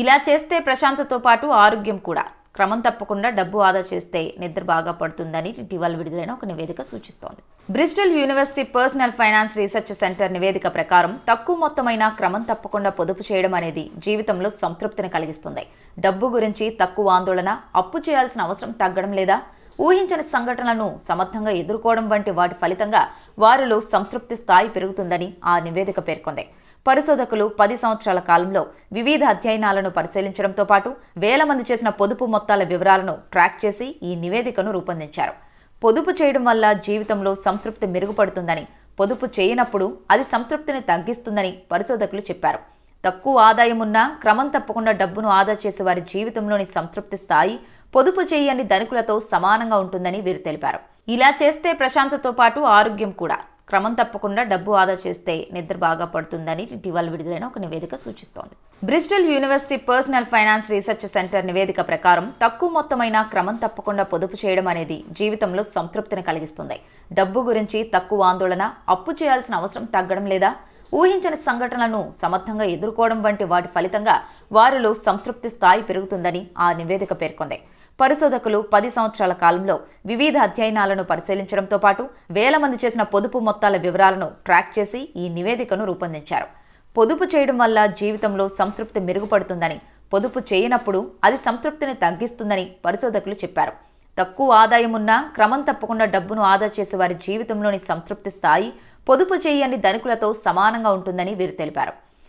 ఇలా చేస్తే ప్రశాంతతో పాటు ఆరోగ్యం కూడా. క్రమం తప్పకుండా డబ్బు ఆదా చేస్తే నిద్ర బాగా పడుతుందని ఇటీవల విడుదలైన ఒక నివేదిక సూచిస్తోంది. Bristol university personal finance research centre నివేదిక ప్రకారం తక్కువ మొత్తమైన క్రమం తప్పకుండా పొదుపు చేయడం అనేది జీవితంలో సంతృప్తిని కలిగిస్తుంది. డబ్బు గురించి తక్కువ ఆందోళన అప్పు చేయాల్సిన అవసరం తగ్గడం లేదా ఊహించని సంఘటనలను సమర్థంగా ఎదుర్కోవడం వంటి వాటి ఫలితంగా వారిలో సంతృప్తి స్థాయి పెరుగుతుందని ఆ నివేదిక పేర్కొంది. పరిశోధకులు పది సంవత్సరాల కాలంలో వివిధ అధ్యయనాలను పరిశీలించడంతో పాటు వేల మంది చేసిన పొదుపు మొత్తాల వివరాలను ట్రాక్ చేసి ఈ నివేదికను రూపొందించారు. పొదుపు చేయడం వల్ల జీవితంలో సంతృప్తి మెరుగుపడుతుందని పొదుపు చేయనప్పుడు అది సంతృప్తిని తగ్గిస్తుందని పరిశోధకులు చెప్పారు. తక్కువ ఆదాయం ఉన్నా క్రమం తప్పకుండా డబ్బును ఆదా చేసే వారి జీవితంలోని సంతృప్తి స్థాయి పొదుపు చేయని ధనికులతో సమానంగా ఉంటుందని వీరు తెలిపారు. ఇలా చేస్తే ప్రశాంతతో పాటు ఆరోగ్యం కూడా. క్రమం తప్పకుండా డబ్బు ఆదా చేస్తే నిద్ర బాగా పడుతుందని ఇటీవల విడుదలైన ఒక నివేదిక సూచిస్తోంది. Bristol university personal finance research centre నివేదిక ప్రకారం తక్కువ మొత్తమైన క్రమం తప్పకుండా పొదుపు చేయడం అనేది జీవితంలో సంతృప్తిని కలిగిస్తుంది. డబ్బు గురించి తక్కువ ఆందోళన అప్పు చేయాల్సిన అవసరం తగ్గడం లేదా ఊహించని సంఘటనలను సమర్థంగా ఎదుర్కోవడం వంటి వాటి ఫలితంగా వారిలో సంతృప్తి స్థాయి పెరుగుతుందని ఆ నివేదిక పేర్కొంది. పరిశోధకులు పది సంవత్సరాల కాలంలో వివిధ అధ్యయనాలను పరిశీలించడంతో పాటు వేల మంది చేసిన పొదుపు మొత్తాల వివరాలను ట్రాక్ చేసి ఈ నివేదికను రూపొందించారు. పొదుపు చేయడం వల్ల జీవితంలో సంతృప్తి మెరుగుపడుతుందని పొదుపు చేయనప్పుడు అది సంతృప్తిని తగ్గిస్తుందని పరిశోధకులు చెప్పారు. తక్కువ ఆదాయం ఉన్నా క్రమం తప్పకుండా డబ్బును ఆదా చేసే వారి జీవితంలోని సంతృప్తి స్థాయి పొదుపు చేయని ధనికులతో సమానంగా ఉంటుందని వీరు తెలిపారు.